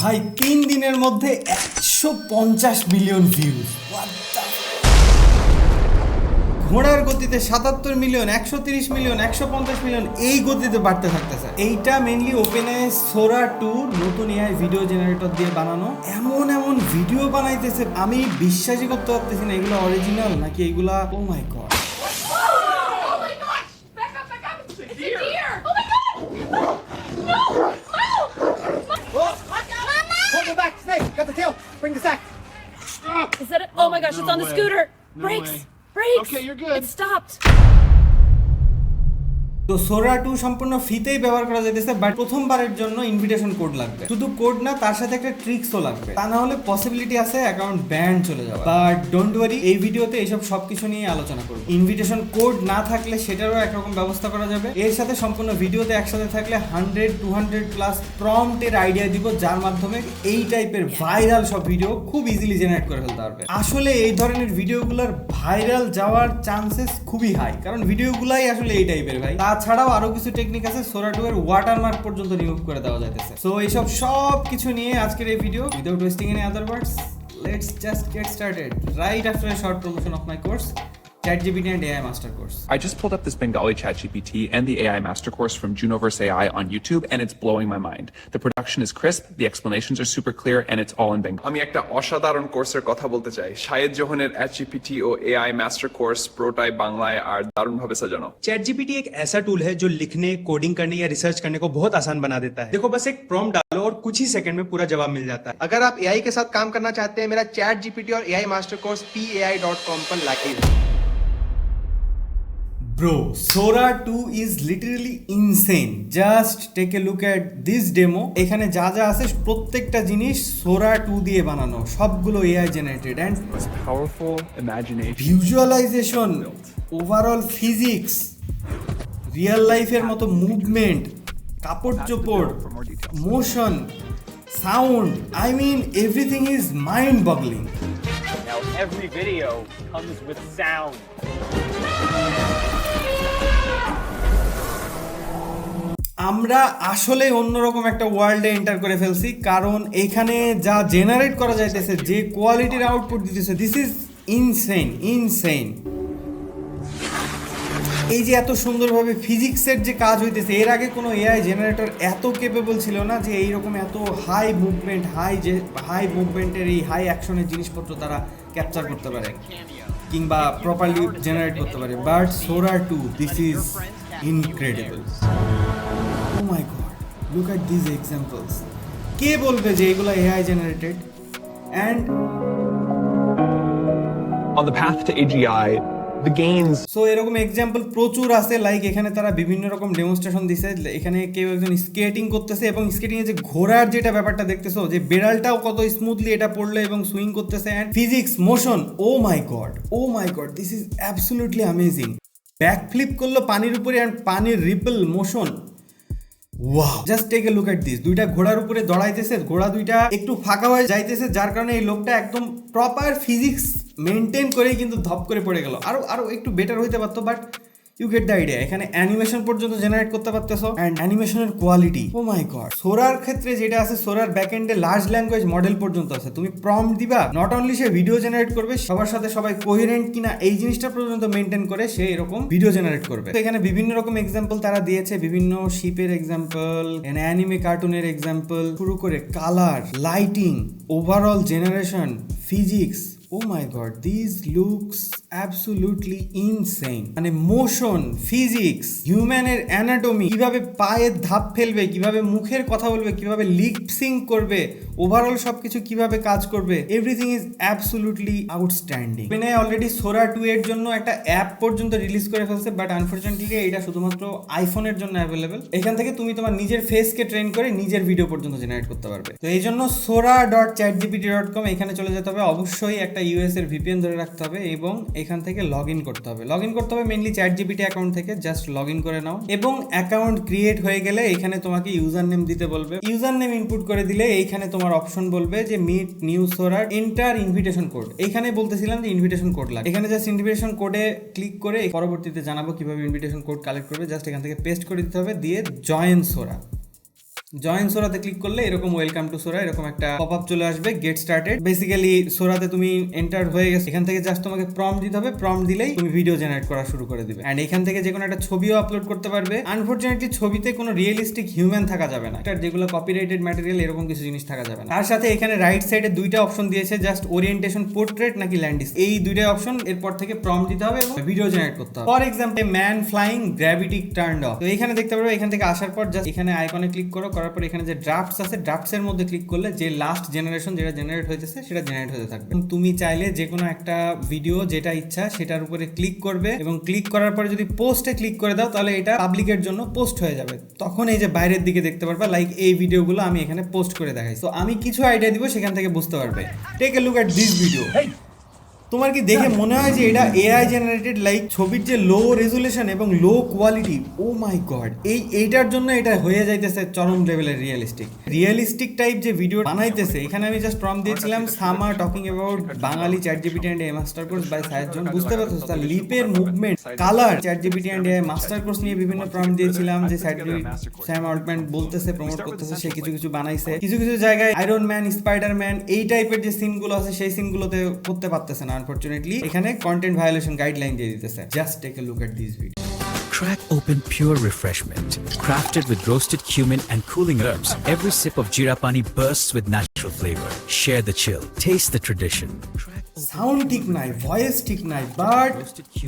ভাই, তিন দিনের মধ্যে একশো পঞ্চাশ মিলিয়ন ভিউজ ঘোড়ার গতিতে সাতাত্তর মিলিয়ন, একশো তিরিশ মিলিয়ন, একশো পঞ্চাশ মিলিয়ন, এই গতিতে বাড়তে থাকতেছে এইটা মেনলি ওপেনে সোরা টু নতুন এআই ভিডিও জেনারেটর দিয়ে বানানো। এমন এমন ভিডিও বানাইতেছে, আমি বিশ্বাসই করতে পারতেছি না, এগুলো অরিজিনাল নাকি এগুলা ও my god! No! Got the tail. Bring the sack. Is that it? Oh my oh, gosh, no it's on the scooter! No Brakes! way. Brakes! Okay, you're good. It stopped. তো Sora two সম্পূর্ণ ফ্রিতেই ব্যবহার করা যেতেছে but প্রথমবারের জন্য invitation code লাগবে। শুধু code না, তার সাথে একটা ট্রিক্সও লাগবে। তা না হলে পসিবিলিটি আছে অ্যাকাউন্ট ব্যান চলে যাবে বাট ডোন্ট ওয়ারি এই ভিডিওতে এইসব সবকিছু নিয়ে আলোচনা করব। ইনভিটেশন কোড না থাকলে সেটারও একরকম ব্যবস্থা করা যাবে। এর সাথে সম্পূর্ণ ভিডিওতে একসাথে থাকলে হান্ড্রেড টু হান্ড্রেড প্লাস প্রম্পটের আইডিয়া দিব, যার মাধ্যমে এই টাইপের ভাইরাল সব ভিডিও খুব ইজিলি জেনারেট করে ফেলতে পারবে। আসলে এই ধরনের ভিডিওগুলোর ভাইরাল যাওয়ার চান্সেস খুবই হাই কারণ ভিডিওগুলাই আসলে এই টাইপের ভাই। তাছাড়াও আরও কিছু টেকনিক আছে সোরা টু এর ওয়াটারমার্ক পর্যন্ত রিমুভ করে দেওয়া যাইতেছে। সো এইসব সব কিছু নিয়ে আজকের এই video without wasting any other words let's just get started right after short promotion of my course ChatGPT and AI Master Course. I just pulled up this Bengali ChatGPT and the AI Master Course from Junoverse AI on YouTube, and it's blowing my mind. The production is crisp, the explanations are super clear, and it's all in Bengali. আমি একটা অসাধারণ কোর্সের কথা বলতে চাই শাহেদ জোহনের এইচজিপিটি ও AI master course পুরোটাই বাংলায় আর দারুণভাবে সাজানো चैट जीपीटी एक ऐसा टूल है जो लिखने कोडिंग करने या रिसर्च करने को बहुत आसान बना देता है देखो बस एक प्रॉम्प्ट डालो और कुछ ही सेकंड में पूरा जवाब मिल जाता है अगर आप एआई के साथ काम करना चाहते हैं मेरा चैट जीपीटी और एआई मास्टर कोर्स पी पर live Bro, Sora 2 is literally insane. Just take a look at this demo. এখানে যা যা আছে প্রত্যেকটা জিনিস Sora 2 দিয়ে বানানো সবগুলো AI generated and Powerful imagination. Visualization overall physics real লাইফের মতো মুভমেন্ট কাপড় চোপড় motion sound I mean everything is mind boggling Now every video comes with sound. আমরা আসলে অন্যরকম একটা ওয়ার্ল্ডে এন্টার করে ফেলছি, কারণ এখানে যা জেনারেট করা যাইতেছে, যে কোয়ালিটির আউটপুট দিতেছে দিস ইজ ইনসেন ইনসেন এই যে এত সুন্দরভাবে ফিজিক্সের যে কাজ হইতেছে, এর আগে কোনো এআই জেনারেটর এত কেপেবল ছিল না যে এইরকম এত হাই মুভমেন্ট হাই যে হাই মুভমেন্টের এই হাই অ্যাকশনের জিনিসপত্র তারা ক্যাপচার করতে পারে, কিংবা প্রপারলি জেনারেট করতে পারে। But সোরার two this is incredible my god look at this examples কে বলবে যে এগুলো AI generated and on the path to AGI, the gains so এরকম এক্সাম্পল প্রচুর আছে লাইক এখানে তারা বিভিন্ন রকম ডেমনস্ট্রেশন দিছে এখানে কেউ একজন স্কেটিং করতেছে এবং স্কেটিং এ যে ঘোড়ার যেটা ব্যাপারটা দেখতেছো যে বেড়ালটাও কত স্মুথলি এটা পড়ল এবং সুইং করতেছে and physics motion oh my god oh my god this is absolutely amazing back flip করল পানির উপরে অ্যান্ড পানির ripple motion wow just take a look at this দুইটা ঘোড়ার উপরে দড়াইতেছে, ঘোড়া দুইটা একটু ফাঁকা হয়ে যাইতেছে, যার কারণে এই লোকটা একদম প্রপার ফিজিক্স মেনটেন করেই কিন্তু ধপ করে পড়ে গেল। আরও আরও একটু বেটার হইতে পারতো but you get the idea এখানে অ্যানিমেশন পর্যন্ত জেনারেট করতে পারতেছো অ্যান্ড অ্যানিমেশনের কোয়ালিটি ও মাই গড সোরার ক্ষেত্রে যেটা আছে সোরার ব্যাকএন্ডে লার্জ ল্যাঙ্গুয়েজ মডেল পর্যন্ত আছে। তুমি প্রম দিবা not only say video generate করবে, সবার সাথে সবাই কোহেরেন্ট কিনা এই জিনিসটা পর্যন্ত মেনটেন করে সে এরকম ভিডিও জেনারেট করবে। এখানে বিভিন্ন রকম এক্সাম্পল তারা দিয়েছে, বিভিন্ন শিপের এক্সাম্পল অ্যানিমে কার্টুনের এক্সাম্পল শুরু করে colour lighting overall generation physics oh my god this looks absolutely insane মানে মোশন ফিজিক্স হিউম্যানের অ্যানাটমি কীভাবে পায়ের ধাপ ফেলবে, কীভাবে মুখের কথা বলবে, কীভাবে লিপসিং করবে ওভারঅল সবকিছু কীভাবে কাজ করবে এভরিথিং ইজ অ্যাবসুলুটলি আউটস্ট্যান্ডিং পেনে অলরেডি সোরা টু এর জন্য একটা অ্যাপ পর্যন্ত রিলিজ করে ফেলছে বাট আনফর্চুনেটলি এটা শুধুমাত্র আইফোনের জন্য অ্যাভেলেবেল এখান থেকে তুমি তোমার নিজের ফেসকে ট্রেন করে নিজের ভিডিও পর্যন্ত জেনারেট করতে পারবে। তো এই জন্য Sora dot chat GPT dot com এখানে চলে যেতে হবে। অবশ্যই একটা ইউএস এর ভিপিএন ধরে রাখতে হবে এবং এখান থেকে লগ ইন করতে হবে। লগ ইন করতে হবে মেনলি চ্যাট জিপিটি অ্যাকাউন্ট থেকে জাস্ট লগ ইন করে নাও। এবং অ্যাকাউন্ট ক্রিয়েট হয়ে গেলে এখানে তোমাকে ইউজার নেম দিতে বলবে। ইউজার নেম ইনপুট করে দিলে এইখানে তোমার অপশন বলবে যে মিট নিউ সোরার এন্টার ইনভিটেশন কোড এখানে বলতেছিলাম যে ইনভিটেশন কোড লাগে এখানে জাস্ট ইনভিটেশন কোডে ক্লিক করে পরবর্তীতে জানাব কীভাবে ইনভিটেশন কোড কালেক্ট করবে। জাস্ট এখান থেকে পেস্ট করে দিতে হবে, দিয়ে জয়েন সোরা জয়েন সোরাতে ক্লিক করলে এরকম ওয়েলকাম টু সোরা এরকম একটা পপ আপ চলে আসবে গেট স্টার্টেড বেসিক্যালি সোরাতে তুমি এন্টার হয়ে গেছো। এখান থেকে জাস্ট তোমাকে প্রম দিতে হবে। প্রম দিলেই তুমি ভিডিও জেনারেট করা শুরু করে দিবে। এন্ড এখান থেকে যে কোনো একটা ছবিও আপলোড করতে পারবে। আনফর্চুনেটলি ছবিতে কোনো রিয়েলিস্টিক হিউম্যান থাকা যাবে না। যেগুলো কপিরাইটেড ম্যাটেরিয়াল এরকম কিছু জিনিস থাকা যাবে না। তার সাথে এখানে রাইট সাইডে দুইটা অপশন দিয়েছে। জাস্ট ওরিয়েন্টেশন পোর্ট্রেট নাকি ল্যান্ডিস এই দুইটা অপশন এরপর থেকে প্রম দিতে হবে এবং ভিডিও জেনারেট করতে হবে। For example man flying gravity turn off তো এখানে দেখতে পারবে, এখান থেকে আসার পর জাস্ট এখানে আইকনে ক্লিক করো করার পর এখানে যে ড্রাফটস আছে ড্রাফটস এর মধ্যে ক্লিক করলে যে লাস্ট জেনারেশন যেটা জেনারেট হয়েছে সেটা জেনারেট হতে থাকবে। তুমি চাইলে যে কোনো একটা ভিডিও যেটা ইচ্ছা, সেটার উপরে ক্লিক করবে এবং ক্লিক করার পরে যদি পোস্টে ক্লিক করে দাও, তাহলে এটা পাবলিকের জন্য পোস্ট হয়ে যাবে। তখন এই যে বাইরের দিকে দেখতে পারবে লাইক এই ভিডিওগুলো আমি এখানে পোস্ট করে দেখাই তো আমি কিছু আইডিয়া দিব, সেখান থেকে বুঝতে পারবে। Take a look at this video তোমার কি দেখে মনে হয় যে এটা এআই জেনারেটেড লাইক ছবির যে লো রেজুলেশন এবং low quality O my god এই এইটার জন্য এটা হয়ে যাইতেছে চরম লেভেলের রিয়েলিস্টিক রিয়েলিস্টিক টাইপ যে ভিডিও বানাইতেছে এখানে আমি জাস্ট প্রম দিয়েছিলাম Sama talking about Bengali chat GPT and a master course by Saheb John বুঝতে পারছ তার লিপের movement colour chat GPT and a master course নিয়ে বিভিন্ন প্রম দিয়েছিলাম যে স্যাম অল্টম্যান বলতেছে প্রমোট করতেছে সে কিছু কিছু বানাইছে। কিছু কিছু জায়গায় আয়রন ম্যান স্পাইডার ম্যান এই টাইপের যে সিনগুলো আছে সেই সিনগুলোতে করতে পারতেছে না। আনফরচুনেটলি এখানে কন্টেন্ট ভায়োলেশন গাইডলাইন দিয়ে দিতেছে just take a look at this video Crack open pure refreshment. Crafted with roasted cumin and cooling herbs, every sip of Jirapani bursts with natural flavor. Share the chill, taste the tradition. Sound ঠিক নাই voice ঠিক নাই but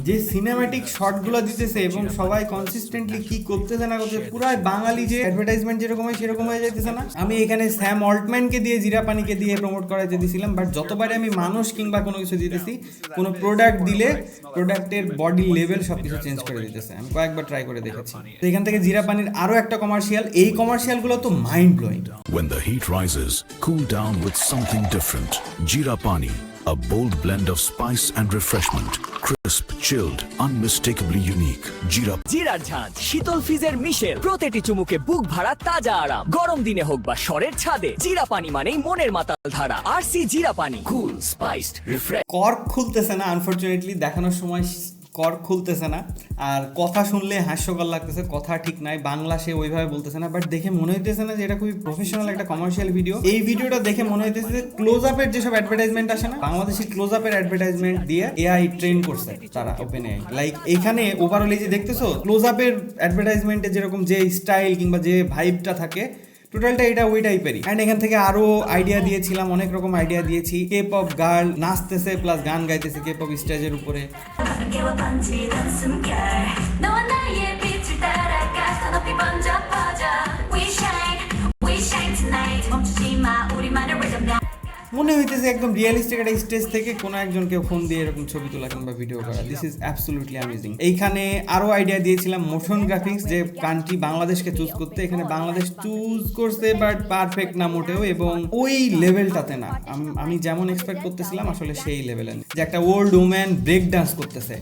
যে cinematic শটগুলো দিতেছে এবং সবাই consistently কি করতেছে না করতেছে পুরাই বাঙালি যে অ্যাডভার্টাইজমেন্ট যেরকম হয় সেরকম হয়ে যাইতেছে না। আমি এখানে স্যাম অল্টম্যানকে দিয়ে জিরা পানিকে দিয়ে প্রমোট করাইতে দিছিলাম বাট যতবারে আমি মানুষ কিংবা কোনো কিছু দিতেছি কোনো প্রোডাক্ট দিলে প্রোডাক্টের বডি লেভেল সব কিছু চেঞ্জ করে দিতেছে। আমি কয়েকবার ট্রাই করে দেখেছি। তো এখান থেকে জিরা পানির আরও একটা কমার্শিয়াল এই কমার্শিয়ালগুলো তো mind blowing When the heat rises, cool down with something different. Jeera Pani, a bold blend of spice and refreshment. Crisp, chilled, unmistakably unique. Jeera জিরার ঝাঁজ শীতল ফ্রিজের মিশেল প্রতিটি চুমুকে বুক ভাড়া তাজা আরাম গরম দিনে হোক বা শরের ছাদে জিরা পানি মানেই মনের মাতাল ধারা আর C jeera pani cool spiced refresh cork খুলতেছে না আনফরচুনেটলি দেখানোর সময় কর্ক খুলতেছে না। আর কথা শুনলে হাস্যকর লাগতেছে, কথা ঠিক নাই, বাংলা সে ওইভাবে বলতেছে না বাট দেখে মনে হইতেছে না যে এটা খুবই প্রফেশনাল একটা কমার্শিয়াল ভিডিও এই ভিডিওটা দেখে মনে হইতেছে যে ক্লোজ আপের যেসব অ্যাডভার্টাইজমেন্ট আসে না, বাংলাদেশি ক্লোজ আপের অ্যাডভার্টাইজমেন্ট দিয়ে এআই ট্রেন করছে তারা ওপেন এআই লাইক এখানে ওভারঅল এই যে দেখতেছো ক্লোজ আপের অ্যাডভার্টাইজমেন্টে যেরকম যে স্টাইল কিংবা যে ভাইবটা থাকে টোটালটা এটা ওই টাইপেরই অ্যান্ড এখান থেকে আরো আইডিয়া দিয়েছিলাম অনেক রকম আইডিয়া দিয়েছি কে পপ গার্ল নাচতেছে প্লাস গান গাইতেছে কে পপ স্টেজের উপরে 깨워 번지는 숨결 너와 나의 빛을 따라가 더 높이 번져 মনে হইতেছে একদম রিয়েলিস্টিক একটা স্টেজ থেকে কোনো একজনকে ফোন দিয়ে এরকম ছবি তোলা কিংবা ভিডিও করা। দিস ইজ অ্যাবসলুটলি অ্যামেজিং এইখানে আরও আইডিয়া দিয়েছিলাম মোশন গ্রাফিক্স যে কান্ট্রি বাংলাদেশকে চুজ করতে। এখানে বাংলাদেশ চুজ করছে বাট পারফেক্ট না মোটেও এবং ওই লেভেলটাতে না। আম- যেমন এক্সপেক্ট করতেছিলাম আসলে সেই লেভেলে। যে একটা ওল্ড উম্যান ব্রেক ডান্স করতেছে।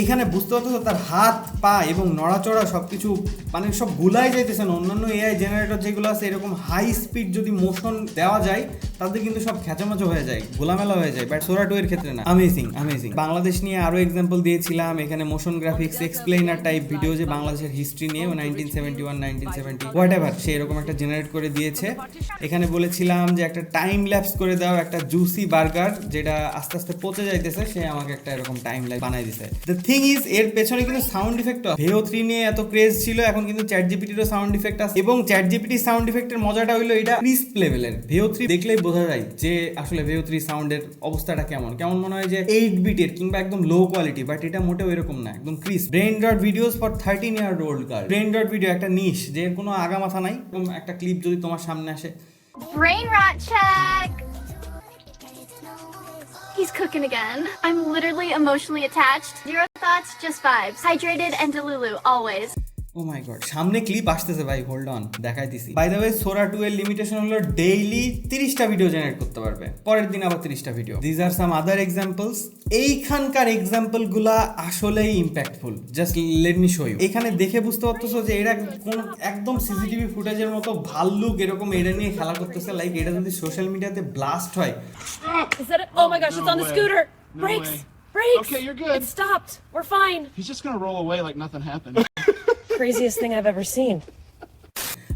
এইখানে বুঝতে পারতো তার হাত পা এবং নড়াচড়া সব কিছু মানে সব গুলাই যাইতেছেন অন্যান্য এআই জেনারেটর যেগুলো আছে এরকম হাই স্পিড যদি মোশন দেওয়া যায় তাদের কিন্তু সব খেঁচামাচো হয়ে যায় গোলামেলা হয়ে যায়। বাট সোরা টু এর ক্ষেত্রে না। আমেজিং আমেজিং বাংলাদেশ নিয়ে আরও এক্সাম্পল দিয়েছিলাম এখানে motion graphics explainer type video যে বাংলাদেশের হিস্ট্রি নিয়ে nineteen seventy one nineteen seventy whatever সে এরকম একটা জেনারেট করে দিয়েছে। এখানে বলেছিলাম যে একটা টাইম ল্যাপস করে দাও একটা জুসি বার্গার যেটা আস্তে আস্তে পচে যাইতেছে সে আমাকে একটা এরকম টাইম লাইন বানাই দিছে। দ্য থিং ইজ এর পেছনে কিন্তু সাউন্ড ইফেক্ট ভেও থ্রি নিয়ে এত ক্রেজ ছিল, এখন কিন্তু চ্যাট জিপিটিরও সাউন্ড ইফেক্ট আছে। এবং চ্যাট জিপিটি সাউন্ড ইফেক্টের মজাটা হইল এটা ক্রিস্প লেভেলের ভেও থ্রি দেখলেই বোঝা যায় যে আসলে ভেও থ্রি সাউন্ডের অবস্থাটা কেমন। কেমন মনে হয় যে এইট বিটের কিংবা একদম লো কোয়ালিটি বাট এটা মোটেও এরকম না, একদম Chris brain dot videos for thirteen year old girl brain dot video একটা নিশ যে কোনো আগা মাথা নাই। একটা ক্লিপ যদি তোমার সামনে আসে। Brain rot check! He's cooking again. I'm literally emotionally attached. Zero thoughts, just vibes. Hydrated and Delulu, always. Oh my god Oh সামনে ক্লিপ আসতেছে ভাই হোল্ড অন দেখাই দিছি by the way Sora two এর লিমিটেশন হলো daily তিরিশটা video generate করতে পারবে পরের দিন আবার তিরিশটা video these are some other examples এইখানকার এক্সাম্পলগুলা আসলেই impactful just let me show you এখানে দেখে বুঝতে পারতেছো যে এটা কোন একদম সিসিটিভি ফুটেজের মতো ভাল্লুক এরকম এটা নিয়ে খেলা করতেছে লাইক এটা যদি সোশ্যাল মিডিয়াতে ব্লাস্ট হয়? Oh my gosh, it's on the scooter. Brakes! Brakes! Okay, you're good. It stopped. We're fine. He's just gonna roll away like nothing happened. Craziest thing I've ever seen.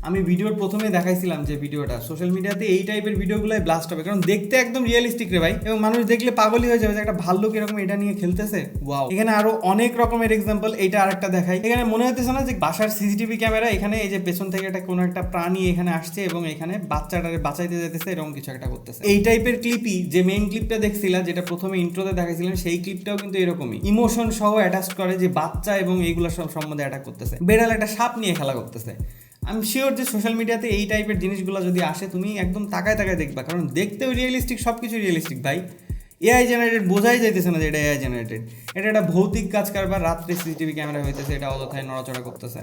আমি ভিডিওর প্রথমে দেখাইছিলাম যে ভিডিওটা। Social মিডিয়াতে এই টাইপের ভিডিওগুলোই ব্লাস্ট হবে। কারণ দেখতে একদম রিয়েলিস্টিক রে ভাই। এবং মানুষ দেখলে পাগলই হয়ে যাবে যে একটা ভাল্লুক এরকম এটা নিয়ে খেলতেছে। ওয়াও এখানে আরও অনেক রকমের এক্সাম্পল এটা আরেকটা দেখাই। এখানে মনে হতেছে না যে বাসার সিসিটিভি ক্যামেরা এখানে এই যে পেছন থেকে একটা কোনো একটা প্রাণী এখানে আসছে এবং এখানে বাচ্চাটারে বাঁচাইতে যেতেছে এরকম কিছু একটা করতেছে। এই টাইপের ক্লিপই যে মেইন ক্লিপটা দেখছিলা, যেটা প্রথমে ইন্ট্রোতে দেখাইছিলেন সেই ক্লিপটাও কিন্তু এরকমই। ইমোশন সহ অ্যাটাচ করে যে বাচ্চা এবং এইগুলো সব সম্বন্ধে অ্যাটাক করতেছে। বেড়াল একটা সাপ নিয়ে খেলা করতেছে। আমি শিওর যে সোশ্যাল মিডিয়াতে এই টাইপের জিনিসগুলো যদি আসে, তুমি একদম তাকায় তাকায় দেখবা। কারণ দেখতেও রিয়েলিস্টিক সব কিছু রিয়েলিস্টিক ভাই এআই জেনারেটেড বোঝাই যাইতেছে না যে এটা এআই জেনারেটেড এটা একটা ভৌতিক কাজ কারবার, রাত্রে সিসিটিভি ক্যামেরা হইতেছে, এটা অযথায় নড়াচড়া করতেছে।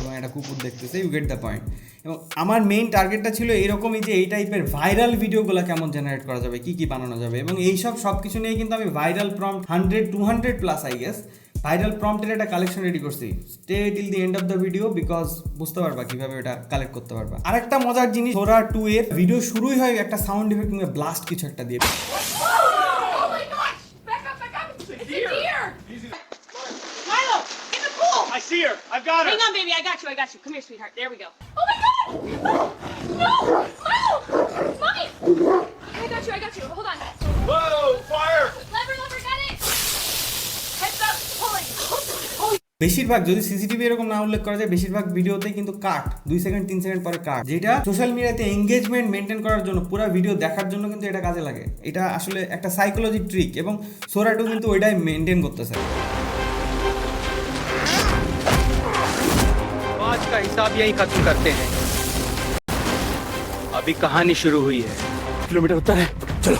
এবং একটা কুকুর দেখতেছে ইউ গেট দ্য পয়েন্ট এবং আমার মেইন টার্গেটটা ছিল এরকমই যে এই টাইপের ভাইরাল ভিডিওগুলো কেমন জেনারেট করা যাবে, কি কি বানানো যাবে। এবং এইসব সব কিছু নিয়ে কিন্তু আমি viral prompt hundred to hundred plus I guess viral প্রম্পটের একটা কালেকশন রেডি করছি। Stay till the end of the video because বুঝতে পারবা কীভাবে এটা কালেক্ট করতে পারবা। আর একটা মজার জিনিস সোরা টু এর ভিডিও শুরুই হয় একটা সাউন্ড এফেক্ট নিয়ে ব্লাস্ট কিছু একটা দিয়ে। বেশিরভাগ যদি সিসিটিভি এরকম না উল্লেখ করা যায় বেশিরভাগ ভিডিওতেই কিন্তু কাট দুই সেকেন্ড তিন সেকেন্ড পরে কাট যেটা সোশ্যাল মিডিয়াতে এঙ্গেজমেন্ট মেনটেন করার জন্য পুরো ভিডিও দেখার জন্য কিন্তু এটা কাজে লাগে এটা আসলে একটা সাইকোলজি ট্রিক এবং সোরাটু কিন্তু ওইটাই মেনটেন করতেছে आज का हिसाब यही खत्म करते हैं अभी कहानी शुरू हुई है किलोमीटर उत्तर है चलो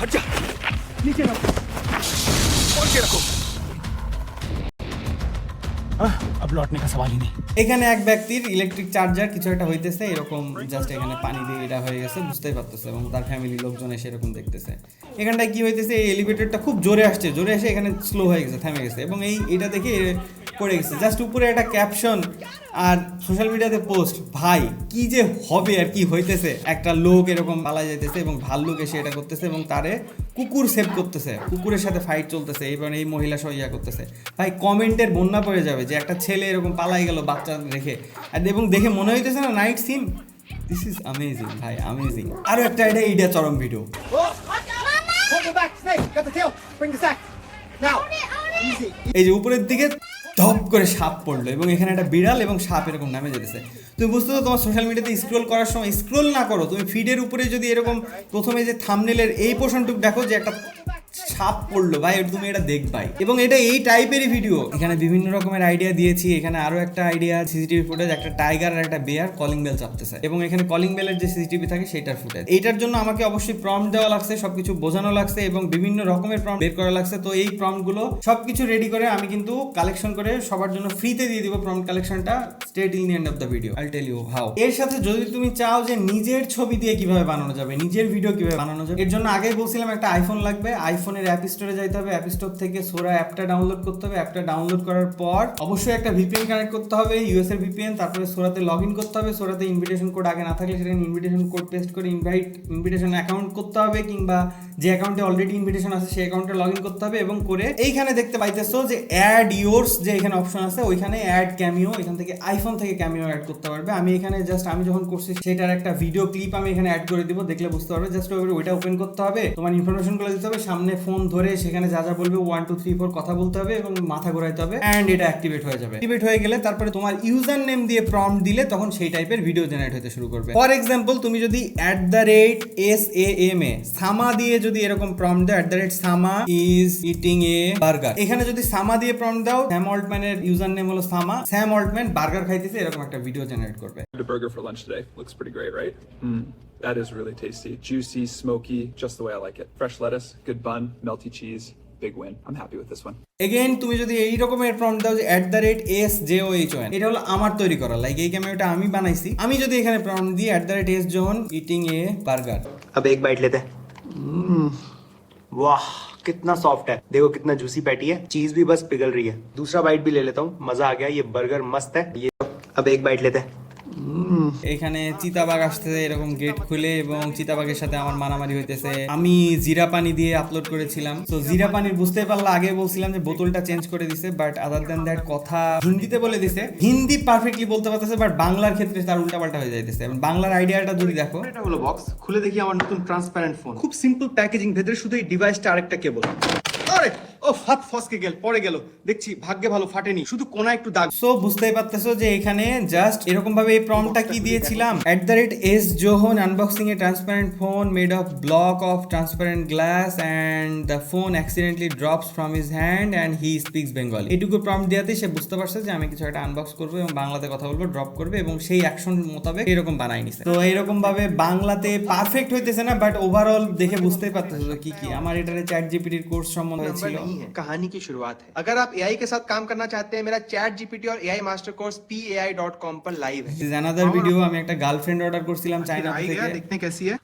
हट जा नीचे रखो और के रखो हाँ, अब लौटने का सवाल ही नहीं এখানে এক ব্যক্তির ইলেকট্রিক চার্জার কিছু একটা হইতেছে এরকম জাস্ট এখানে পানি দিয়ে এটা হয়ে গেছে বুঝতেই পারতেছে এবং তার ফ্যামিলি লোকজন এসে এরকম দেখতেছে এখানটায় কি হইতেছে এই এলিভেটরটা খুব জোরে আসছে জোরে এসে এখানে স্লো হয়ে গেছে থেমে গেছে এবং এই এটা দেখে এ পড়ে গেছে জাস্ট উপরে একটা ক্যাপশন আর সোশ্যাল মিডিয়াতে পোস্ট ভাই কি যে হবে আর কি হইতেছে? একটা লোক এরকম পালা যাইতেছে এবং ভাল্লুক এসে এটা করতেছে এবং তারে কুকুর সেভ করতেছে। কুকুরের সাথে ফাইট চলতেছে এবার এই মহিলা সহ ইয়া করতেছে। ভাই কমেন্টের বন্যা পড়ে যাবে যে একটা ছেলে এরকম পালাই গেল বাচ্চা রেখে। আর এবং দেখে মনে হইতেছে না night scene this is amazing ভাই অ্যামেজিং আরও একটা এটা ইডিয়া চরম ভিডিও. এই যে উপরের দিকে ধপ করে সাপ পড়ল এবং এখানে একটা বিড়াল এবং সাপ এরকম নামে যেতেছে। তুমি বুঝতে তো তোমার সোশ্যাল মিডিয়াতে স্ক্রোল করার সময় স্ক্রোল না করো, তুমি ফিডের উপরে যদি এরকম প্রথমে যে থামনেলের এই পোর্শনটুকু দেখো যে একটা সাপ পড়ল, ভাই তুমি এটা দেখবাই। এবং এটা এই টাইপেরই ভিডিও এখানে বিভিন্ন রকমের আইডিয়া দিয়েছি, এখানে আরও একটা আইডিয়া সিসিটিভি ফুটেজ একটা টাইগার আর একটা বেয়ার কলিং বেল চাপতেছে। এবং এখানে কলিং বেলের যে সিসিটিভি থাকে, সেটার ফুটেজ এইটার জন্য আমাকে অবশ্যই প্রম দেওয়া লাগছে, সবকিছু বোঝানো লাগছে এবং বিভিন্ন রকমের প্রম বের করা লাগছে। তো এই প্রমগুলো সবকিছু রেডি করে আমি কিন্তু কালেকশন করে সবার জন্য ফ্রিতে দিয়ে দিব প্রম কালেকশনটা stay in end of the video I tell you how এর সাথে যদি তুমি চাও যে নিজের ছবি দিয়ে কীভাবে বানানো যাবে, নিজের ভিডিও কীভাবে বানানো যাবে, এর জন্য আগেই বলছিলাম একটা আইফোন লাগবে আইফোনের অ্যাপ স্টোরে যাইতে হবে অ্যাপ স্টোর থেকে সোরা অ্যাপটা ডাউনলোড করতে হবে। অ্যাপটা ডাউনলোড করার পর অবশ্যই একটা ভিপিএন কানেক্ট করতে হবে ইউএস এর ভিপিএন তারপরে সোরাতে লগ ইন করতে হবে। সোরাতে ইনভিটেশন কোড আগে না থাকলে সেখানে ইনভিটেশন কোড পেস্ট করে ইনভাইট ইনভিটেশন অ্যাকাউন্ট করতে হবে কিংবা যে অ্যাকাউন্টে অলরেডি ইনভিটেশন আছে, সেই অ্যাকাউন্টে লগ ইন করতে হবে এবং করে এইখানে দেখতে পাইতেছো যে অ্যাড ইয়োর্স যে এখানে অপশন আছে, ওইখানে অ্যাড ক্যামিও এখান থেকে আইফোন থেকে ক্যামিও অ্যাড করতে পারবে। আমি এখানে জাস্ট আমি যখন করছি সেটার একটা ভিডিও ক্লিপ আমি এখানে অ্যাড করে দিব, দেখলে বুঝতে পারবে। জাস্ট ওইটা ওপেন করতে হবে, তোমার ইনফরমেশনগুলো দিতে হবে। সামনে ফোন ধরে সেখানে যা যা বলবে ওয়ান টু থ্রি ফোর কথা বলতে হবে এবং মাথা ঘোরাইতে হবে অ্যান্ড এটা অ্যাক্টিভেট হয়ে যাবে। অ্যাক্টিভেট হয়ে গেলে তারপরে তোমার ইউজার নেম দিয়ে প্রম্পট দিলে তখন সেই টাইপের ভিডিও জেনারেট হতে শুরু করবে। ফর এক্সাম্পল তুমি যদি at the rate S A M A Sama দিয়ে যদি এরকম প্রম্পট দাও at the rate Sama is eating a burger এখানে যদি সামা দিয়ে প্রম্পট দাও স্যাম অল্টম্যানের ইউজার নেম হলো সামা। স্যাম অল্টম্যান বার্গার খাইতেছে এরকম একটা ভিডিও জেনারেট করবে। had a burger for lunch today. Looks pretty great, right? Mm, that is really tasty. Juicy, smoky, just the way I like it. Fresh lettuce, good bun, melty cheese. Big win. I'm happy with this one. Again তুমি যদি এই রকমের prompt দাও যে at the rate S J O H when এটা হলো আমার তৈরি করা লাইক এই ক্যামেরাটা আমি বানাইছি আমি যদি এখানে প্রম্পট দিই at the rate S John eating a burger अब एक बाइट लेते हैं वाह कितना सॉफ्ट है देखो कितना जूसी पैटी है चीज भी बस पिघल रही है दूसरा बाइट भी ले लेता हूँ मजा आ गया ये बर्गर मस्त है ये अब एक बाइट लेते हैं এখানে চিতাবাঘ আসতেছে, এরকম গেট খুলে এবং চিতাবাঘের সাথে আমার মারামারি হইতেছে। আমি জিরা পানি দিয়ে আপলোড করেছিলাম। তো জিরা পানির বুঝতে পারলে আগে বলছিলাম যে বোতলটা চেঞ্জ করে দিছে বাট আদার দ্যান দ্যাট কথা হিন্দিতে বলে দিছে। হিন্দি পারফেক্টলি বলতে পারতেছে বাট বাংলার ক্ষেত্রে তার উল্টাপাল্টা হয়ে যাইতেছে। এবং বাংলার আইডিয়াটা যদি দেখো। এটা হলো বক্স খুলে দেখি আমার নতুন ট্রান্সপারেন্ট ফোন খুব সিম্পল প্যাকেজিং ভেতরে শুধু এই ডিভাইসটা আরেকটা কেবল আরে! ও ফাত ফসকে গেল পড়ে গেল। দেখছি ভাগ্যে ভালো ফাটেনি শুধু কোনা একটু দাগ। সো বুঝতেই পারতেছো যে এখানে জাস্ট এরকম ভাবে এই প্রমটা কি দিয়েছিলাম? At the rate S John unboxing a transparent phone made of block of transparent glass and the phone accidentally drops from his hand and he speaks Bengali এটুকু প্রম্পট দেওয়াতে সে বুঝতে পারছে যে আমি কিছু একটা আনবক্স করব এবং বাংলাতে কথা বলব ড্রপ করবে এবং সেই অ্যাকশন মোতাবেক এরকম বানাই নিছে। তো এরকম ভাবে বাংলাতে পারফেক্ট হইতেছে না বাট ওভারঅল দেখে বুঝতেই পারতেছো কি কি। আমার এটারে চ্যাট জিপিটির কোর্স সম্বন্ধে ছিল। नहीं है कहानी की शुरुआत है अगर आप एआई के साथ काम करना चाहते हैं मेरा चैट जीपीटी और एआई मास्टर कोर्स पी पर लाइव है দিস অ্যানাদার ভিডিও আমি একটা গার্লফ্রেন্ড অর্ডার করছিলাম চাইনা आई गया থেকে देखने कैसी है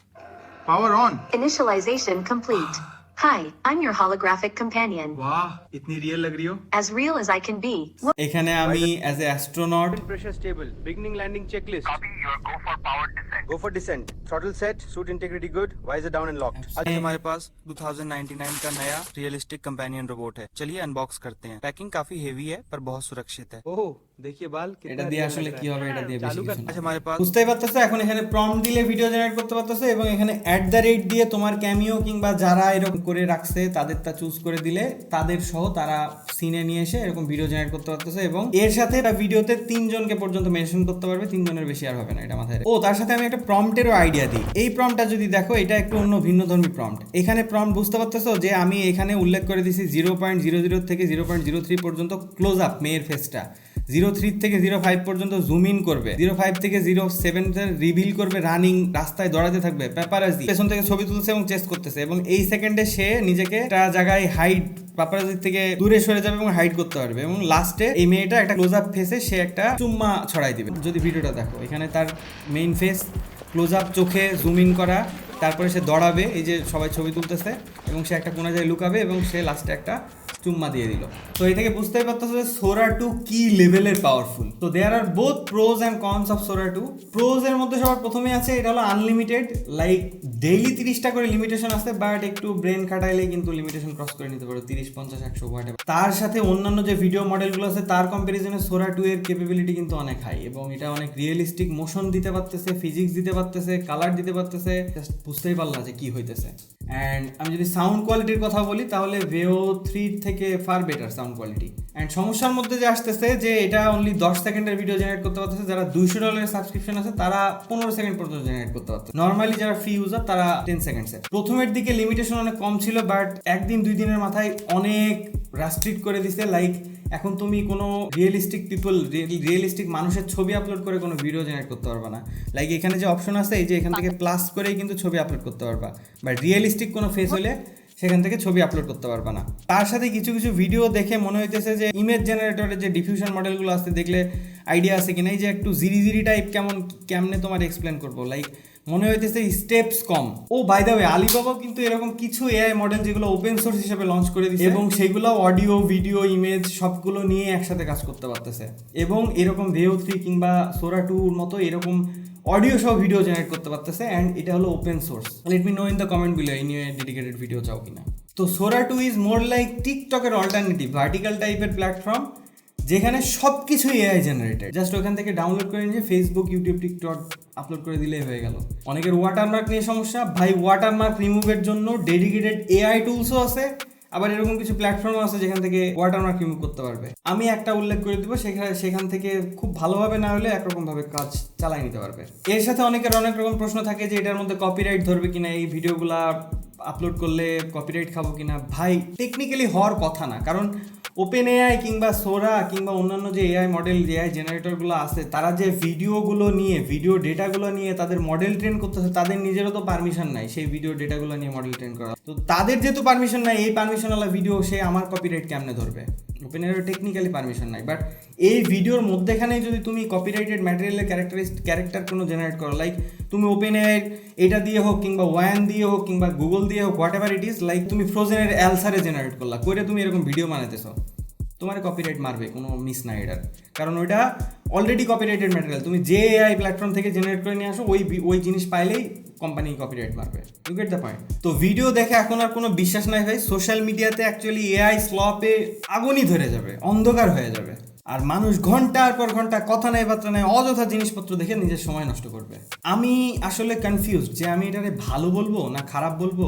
power on Initialization complete. Hi, I'm your holographic companion. वाह इतनी रियल लग रही हो As real as I can be. এখানে আমি as a astronaut pressure stable beginning landing checklist copy your go for power descent go for descent throttle set suit integrity good visor down and locked आज हमारे पास 2099 का नया realistic companion robot है चलिए unbox करते हैं पैकिंग काफी heavy है पर बहुत सुरक्षित है ओह देखिए बाल এটা দিয়ে আসলে কি হবে এটা দিয়ে বেশি কিছু না। आज हमारे पास বুঝতেই পারতেছো এখন এখানে প্রম দিলে ভিডিও জেনারেট করতে পারতেছো এবং এখানে অ্যাট দ্য রেট দিয়ে তোমার ক্যামিও কিংবা যারা এরকম করে রাখছে তাদেরটা চুজ করে দিলে তাদের সহ তারা সিনে নিয়ে এসে এরকম ভিডিও জেনারেট করতে পারতেছে এবং এর সাথে এটা ভিডিওতে তিনজনকে পর্যন্ত মেনশন করতে পারবে তিনজনের বেশি আর হবে না এটা মাথায় রেখে। ও তার সাথে আমি একটা প্রম্পটেরও আইডিয়া দিই এই প্রম্পটটা যদি দেখো এটা একটু অন্য ভিন্ন ধর্মী প্রম্পট এখানে প্রম্পট বুঝতে পারতেছো যে আমি এখানে উল্লেখ করে দিছি জিরো পয়েন্ট জিরো জিরো থেকে জিরো পয়েন্ট জিরো থ্রি পর্যন্ত ক্লোজ আপ মেয়ের ফেসটা জিরো থ্রি থেকে জিরো ফাইভ পর্যন্ত জুম ইন করবে। জিরো ফাইভ থেকে জিরো সেভেন রিভিল করবে রানিং রাস্তায় দৌড়াতে থাকবে। পেপারাজি পেছন থেকে ছবি তুলছে এবং চেস করতেছে এবং এই সেকেন্ডে সে নিজেকে একটা জায়গায় হাইট পাপারাজি থেকে দূরে সরে যাবে এবং হাইড করতে পারবে এবং লাস্টে এই মেয়েটা একটা ক্লোজ আপ ফেসে সে একটা চুম্মা ছড়াই দিবে। যদি ভিডিওটা দেখো, এখানে তার মেইন ফেস ক্লোজ আপ চোখে জুম ইন করা, তারপরে সে দৌড়াবে, এই যে সবাই ছবি তুলতেছে এবং সে একটা কোনা জায়গায় লুকাবে এবং সে লাস্টে একটা চুম্মা দিয়ে দিল। তো এই থেকে বুঝতেই পারতেছো যে সোরা টু কি লেভেলের পাওয়ারফুল তো there are both pros and cons of Sora two. Pros এর মধ্যে সবার প্রথমে আছে, এটা হলো আনলিমিটেড লাইক ডেইলি তিরিশটা করে লিমিটেশন আছে বাট একটু ব্রেন খাটাইলে কিন্তু লিমিটেশন ক্রস করে নিতে পারো, তিরিশ, পঞ্চাশ, একশো হোয়াট তার সাথে অন্যান্য যে ভিডিও মডেলগুলো আছে, তার কম্পারিজনে সোরা টু এর কেপেবিলিটি কিন্তু অনেক হাই এবং এটা অনেক রিয়েলিস্টিক মোশন দিতে পারতেছে ফিজিক্স দিতে পারতেছে কালার দিতে পারতেছে জাস্ট বুঝতেই পারলাম যে কি হইতেছে। অ্যান্ড আমি যদি সাউন্ড কোয়ালিটির কথা বলি, তাহলে ভেও থ্রি থেকে far better sound quality and সমস্যার মধ্যে যে আসতেছে, যে এটা অনলি দশ সেকেন্ডের ভিডিও জেনারেট করতে পারতেছে, যারা দুইশো ডলারের সাবস্ক্রিপশন আছে, তারা পনেরো সেকেন্ড পর্যন্ত জেনারেট করতে পারছে নর্মালি যারা ফ্রি ইউজার তারা টেন সেকেন্ডসে প্রথমের দিকে লিমিটেশন অনেক কম ছিল বাট একদিন দুই দিনের মাথায় অনেক রাস্ট্রিক্ট করে দিছে লাইক এখন তুমি কোনো রিয়েলিস্টিক পিপল রিয়েলিস্টিক মানুষের ছবি আপলোড করে কোনো ভিডিও জেনারেট করতে পারবা না। লাইক এখানে যে অপশন আছে, এই যে এখান থেকে প্লাস করেই কিন্তু ছবি আপলোড করতে পারবা। বাট রিয়েলিস্টিক কোনো ফেস হলে সেখান থেকে ছবি আপলোড করতে পারবা না। তার সাথে কিছু কিছু ভিডিও দেখে মনে হইতেছে যে ইমেজ জেনারেটরের যে ডিফিউশন মডেলগুলো আছে, দেখলে আইডিয়া আছে কিনা? এই যে একটু জিরি জিরি টাইপ কেমন, কেমনে তোমার এক্সপ্লেন করব? লাইক মনে হইতেছে স্টেপস কম। ও বাই দ্য ওয়ে আলিবাবাও কিন্তু এরকম কিছু এআই মডেল যেগুলো ওপেন সোর্স হিসেবে লঞ্চ করে দিচ্ছে এবং সেগুলো অডিও ভিডিও ইমেজ সবগুলো নিয়ে একসাথে কাজ করতে পারতেছে। এবং এরকম ভেও থ্রি কিংবা সোরা টুর মতো এরকম অডিও সহ ভিডিও জেনারেট করতে পারতেছে অ্যান্ড এটা হলো open source let me know in the comment below এই নিয়ে ডেডিকেটেড ভিডিও চাও কিনা। তো Sora two is more like টিকটকের অল্টারনেটিভ ভার্টিক্যাল টাইপের প্ল্যাটফর্ম যেখানে সব কিছু এআই জেনারেটেড জাস্ট ওখান থেকে ডাউনলোড করে নিয়ে ফেসবুক ইউটিউব টিকটক আপলোড করে দিলেই হয়ে গেল। অনেকের ওয়াটারমার্ক নিয়ে সমস্যা। ভাই ওয়াটারমার্ক রিমুভের জন্য ডেডিকেটেড এআই টুলসও আছে। আবার এরকম কিছু প্ল্যাটফর্ম আছে যেখান থেকে ওয়াটারমার্ক রিমুভ করতে পারবে। আমি একটা উল্লেখ করে দিব, সেখানে সেখান থেকে খুব ভালোভাবে না হলে একরকমভাবে কাজ চালাই নিতে পারবে। এর সাথে অনেকের অনেক রকম প্রশ্ন থাকে যে এটার মধ্যে কপিরাইট ধরবে কিনা, এই ভিডিওগুলা আপলোড করলে কপিরাইট খাব কিনা। ভাই টেকনিক্যালি হওয়ার কথা না। কারণ ওপেন এআই কিংবা সোরা কিংবা অন্যান্য যে এআই মডেল এআই জেনারেটরগুলো আছে, তারা যে ভিডিওগুলো নিয়ে ভিডিও ডেটাগুলো নিয়ে তাদের মডেল ট্রেন করতেছে, তাদের নিজেরও তো পারমিশন নাই সেই ভিডিও ডেটাগুলো নিয়ে মডেল ট্রেন করা। তো তাদের যেহেতু পারমিশন নাই, এই পারমিশনওয়ালা ভিডিও সে আমার কপিরাইট কেমনে ধরবে? ওপেন এআইয়ের টেকনিক্যালি পারমিশন নাই বাট এই ভিডিওর মধ্যেখানে যদি তুমি কপিরাইটেড ম্যাটেরিয়ালের ক্যারেক্টারিস্ট ক্যারেক্টার কোনো জেনারেট করো লাইক তুমি ওপেন এআই এটা দিয়ে হোক কিংবা ওয়ান দিয়ে হোক কিংবা গুগল দিয়ে হোক whatever it is like তুমি ফ্রোজেনের অ্যালসারে জেনারেট করলা করে তুমি এরকম ভিডিও বানাইতেছো, তোমার কপিরাইট মারবে, কোনো মিস নাই এটার। কারণ ওইটা অলরেডি কপিরাইটেড ম্যাটেরিয়াল তুমি যে এআই প্ল্যাটফর্ম থেকে জেনারেট করে নিয়ে আসো, ওই ওই জিনিস পাইলেই কোম্পানি কপিরাইট মারবে। ইউ গেট দ্য পয়েন্ট তো ভিডিও দেখে এখন আর কোনো বিশ্বাস নাই ভাই। সোশ্যাল মিডিয়াতে অ্যাকচুয়ালি এআই স্লপে আগুনই ধরে যাবে, অন্ধকার হয়ে যাবে। আর মানুষ ঘণ্টার পর ঘণ্টা কথা নাই, বার্তা নাই, অযথা জিনিসপত্র দেখে নিজের সময় নষ্ট করবে। আমি আসলে কনফিউজ যে আমি এটারে ভালো বলব না খারাপ বলব?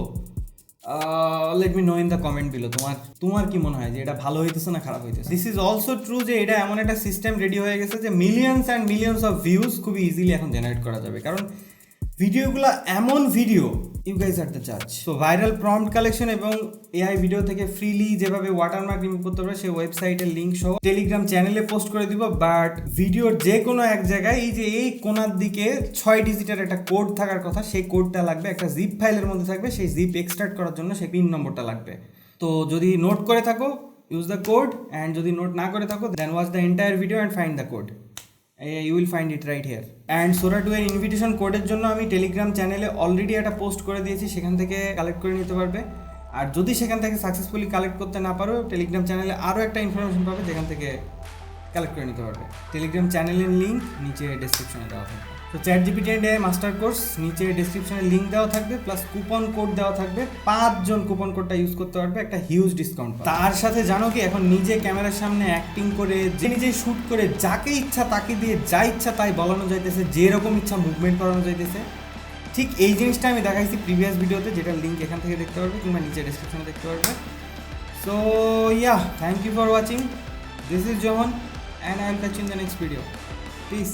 Let me know in the comment below তোমার তোমার কি মনে হয় যে এটা ভালো হইতেছে না খারাপ হইতেছে? দিস ইজ অলসো ট্রু যে এটা এমন একটা সিস্টেম রেডি হয়ে গেছে যে millions and millions of views খুবই ইজিলি এখন জেনারেট করা যাবে। কারণ ভিডিওগুলো এমন video you guys are the জাজ তো ভাইরাল প্রম্পট কালেকশন এবং এআই ভিডিও থেকে ফ্রিলি যেভাবে ওয়াটারমার্ক রিমুভ করতে পারবে সেই ওয়েবসাইটের লিঙ্ক সহ টেলিগ্রাম চ্যানেলে পোস্ট করে দিব বাট ভিডিওর যে কোনো এক জায়গায় এই যে এই কোনার দিকে ছয় ডিজিটের একটা কোড থাকার কথা, সেই কোডটা লাগবে, একটা জিপ ফাইলের মধ্যে থাকবে, সেই জিপ এক্সট্রাক্ট করার জন্য সেই পিন নম্বরটা লাগবে। তো যদি নোট করে থাকো ইউজ দ্য কোড অ্যান্ড যদি নোট না করে থাকো then watch the entire video and find the code you will find it right here and Sora two এর ইনভিটেশন কোডের জন্য আমি টেলিগ্রাম চ্যানেলে অলরেডি একটা পোস্ট করে দিয়েছি, সেখান থেকে কালেক্ট করে নিতে পারবে। আর যদি সেখান থেকে সাকসেসফুলি কালেক্ট করতে না পারো টেলিগ্রাম চ্যানেলে আরও একটা ইনফরমেশন পাবে, যেখান থেকে কালেক্ট করে নিতে পারবে। টেলিগ্রাম চ্যানেলের লিঙ্ক নিচে ডেসক্রিপশনে দেওয়া থাকবে। তো chat GPT and master course নিচে ডেসক্রিপশনে লিঙ্ক দেওয়া থাকবে প্লাস কুপন কোড দেওয়া থাকবে, পাঁচজন কুপন কোডটা ইউজ করতে পারবে, একটা হিউজ ডিসকাউন্ট তার সাথে জানো কি, এখন নিজে ক্যামেরার সামনে অ্যাক্টিং করে, যে নিজে শ্যুট করে, যাকে ইচ্ছা তাকে দিয়ে যা ইচ্ছা তাই বলানো যাইতেছে, যেরকম ইচ্ছা মুভমেন্ট করানো যাইতেছে। ঠিক এই জিনিসটা আমি দেখাইছি প্রিভিয়াস ভিডিওতে যেটা লিঙ্ক এখান থেকে দেখতে পারবে কিংবা নিচে ডেসক্রিপশনে দেখতে পারবে। So yeah thank you for watching this is John and I will touch in the next video peace